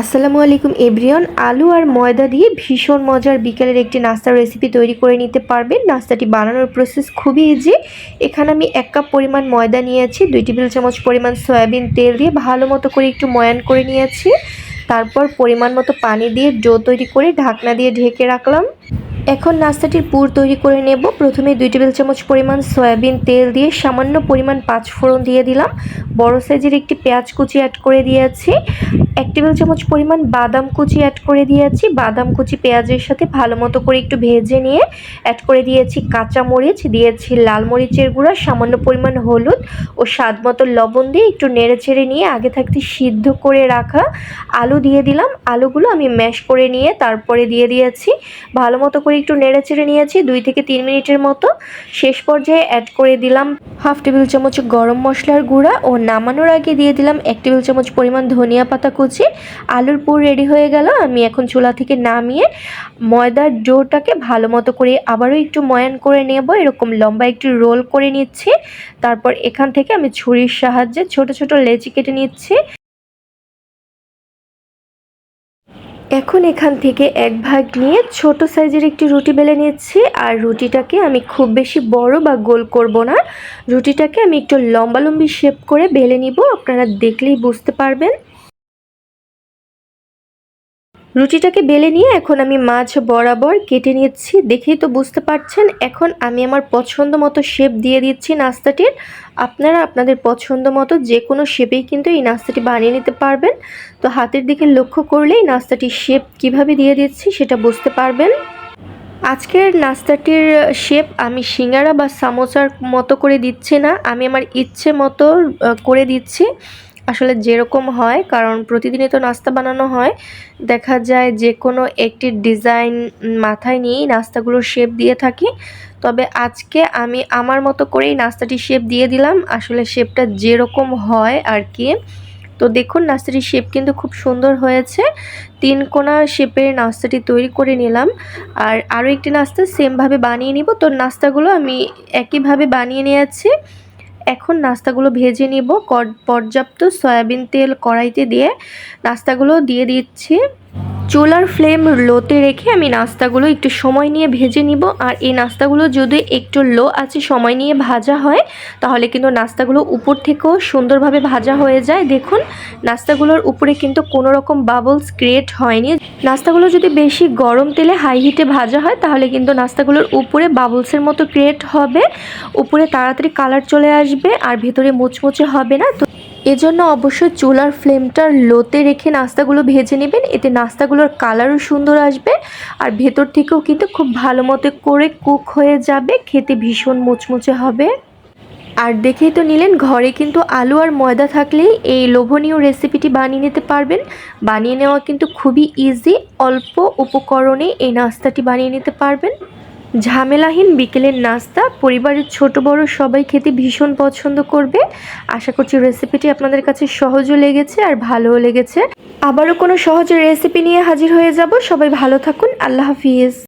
আসসালামু আলাইকুম এভরিয়ন আলু আর ময়দা দিয়ে ভীষণ মজার বিকেলের একটি নাস্তার রেসিপি তৈরি করে নিতে পারবেন। নাস্তাটি বানানোর প্রসেস খুবই ইজি এখানে আমি এক কাপ পরিমাণ ময়দা নিয়েছি, দুই টেবিল চামচ পরিমাণ সয়াবিন তেল দিয়ে ভালো মতো করে একটু ময়ান করে নিয়েছি। তারপর পরিমাণ মতো পানি দিয়ে ডো তৈরি করে ঢাকনা দিয়ে ঢেকে রাখলাম। এখন নাস্তাটির পুর তৈরি করে নেব। প্রথমে দুই টেবিল চামচ পরিমাণ সয়াবিন তেল দিয়ে সামান্য পরিমাণ পাঁচ ফোড়ন দিয়ে দিলাম। বড় সাইজের একটি পেঁয়াজ কুচি অ্যাড করে দিয়েছি। এক টেবিল চামচ পরিমাণ বাদাম কুচি অ্যাড করে দিয়েছি। বাদাম কুচি পেঁয়াজের সাথে ভালো মতো করে একটু ভেজে নিয়ে অ্যাড করে দিয়েছি কাঁচা মরিচ, দিয়েছি লাল মরিচের গুঁড়া, সামান্য পরিমাণ হলুদ ও স্বাদ মতো লবণ দিয়ে একটু নেড়ে চেড়ে নিয়ে আগে থাকতে সিদ্ধ করে রাখা আলু দিয়ে দিলাম। আলুগুলো আমি ম্যাশ করে নিয়ে তারপরে দিয়ে দিয়েছি। ভালো মতো করে একটু নেড়ে চেড়ে নিয়েছি, দুই থেকে তিন মিনিটের মতো। শেষ পর্যায়ে অ্যাড করে দিলাম হাফ টেবিল চামচ গরম মশলার গুঁড়া ও নামানোর আগে দিয়ে দিলাম এক টেবিল চামচ পরিমাণ ধনিয়া পাতা কুচি। আলুর পুর রেডি হয়ে গেল, আমি এখন চুলা থেকে নামিয়ে ময়দার ডোটাকে ভালো মতো করে আবারও একটু ময়ান করে নেব। এরকম লম্বা একটু রোল করে নিচ্ছি। তারপর এখান থেকে আমি ছুরির সাহায্যে ছোট ছোট লেচি কেটে নিচ্ছি। এখন এখান থেকে এক ভাগ নিয়ে ছোট সাইজের একটি রুটি বেলে নিচ্ছি। আর রুটিটাকে আমি খুব বেশি বড় বা গোল করব না। রুটিটাকে আমি একটু লম্বালম্বি শেপ করে বেলে নিব। আপনারা দেখলেই বুঝতে পারবেন। রুটিটাকে বেলে নিয়ে এখন আমি মাছ বরাবর কেটে নিচ্ছি। দেখেই তো বুঝতে পারছেন, এখন আমি আমার পছন্দ মতো শেপ দিয়ে দিচ্ছি নাস্তাটির। আপনারা আপনাদের পছন্দ মতো যে কোনো শেপেই কিন্তু এই নাস্তাটি বানিয়ে নিতে পারবেন। তো হাতের দিকে লক্ষ্য করলেই নাস্তাটির শেপ কীভাবে দিয়ে দিচ্ছি সেটা বুঝতে পারবেন। আজকের নাস্তাটির শেপ আমি সিঙ্গারা বা সামোসার মতো করে দিচ্ছি না, আমি আমার ইচ্ছে মতো করে দিচ্ছি। আসলে যেরকম হয়, কারণ প্রতিদিনই তো নাস্তা বানানো হয়, দেখা যায় যে কোনো একটি ডিজাইন মাথায় নিয়েই নাস্তাগুলো শেপ দিয়ে থাকি। তবে আজকে আমি আমার মতো করেই নাস্তাটি শেপ দিয়ে দিলাম, আসলে শেপটা যেরকম হয় আর কি তো দেখুন নাস্তাটির শেপ কিন্তু খুব সুন্দর হয়েছে। তিন কোনা শেপের নাস্তাটি তৈরি করে নিলাম। আর আরও একটি নাস্তা সেমভাবে বানিয়ে নিব। তো নাস্তাগুলো আমি একইভাবে বানিয়ে নিয়েছি। এখন নাস্তাগুলো ভেজে নিব। পর্যাপ্ত সয়াবিন তেল কড়াইতে দিয়ে নাস্তাগুলো দিয়ে দিচ্ছি। চুলার ফ্লেম লোতে রেখে আমি নাস্তাগুলো একটু সময় নিয়ে ভেজে নিব। আর এই নাস্তাগুলো যদি একটু লো আছে সময় নিয়ে ভাজা হয়, তাহলে কিন্তু নাস্তাগুলো উপর থেকেও সুন্দরভাবে ভাজা হয়ে যায়। দেখুন, নাস্তাগুলোর উপরে কিন্তু কোনো রকম বাবলস ক্রিয়েট হয়নি। নাস্তাগুলো যদি বেশি গরম তেলে হাই হিটে ভাজা হয়, তাহলে কিন্তু নাস্তাগুলোর উপরে বাবলসের মতো ক্রিয়েট হবে। উপরে তাড়াতাড়ি কালার চলে আসবে, আর ভেতরে মুচমুচে হবে না। তো এজন্য অবশ্যই চুলার ফ্লেমটা লোতে রেখে নাস্তাগুলো ভেজে নেবেন। এতে নাস্তাগুলোর কালারও সুন্দর আসবে আর ভেতর থেকেও কিন্তু খুব ভালো মতো করে কুক হয়ে যাবে। খেতে ভীষণ মুচমুচে হবে। আর দেখেই তো নিলেন, ঘরে কিন্তু আলু আর ময়দা থাকলেই এই লোভনীয় রেসিপিটি বানিয়ে নিতে পারবেন। বানিয়ে নেওয়া কিন্তু খুবই ইজি অল্প উপকরণে এই নাস্তাটি বানিয়ে নিতে পারবেন। ঝামেলাহীন বিকেলের নাস্তা, পরিবারের ছোট বড় সবাই খেতে ভীষণ পছন্দ করবে। আশা করছি রেসিপিটি আপনাদের কাছে সহজও লেগেছে আর ভালোও লেগেছে। আবারও কোনো সহজ রেসিপি নিয়ে হাজির হয়ে যাব। সবাই ভালো থাকুন। আল্লাহ হাফিজ।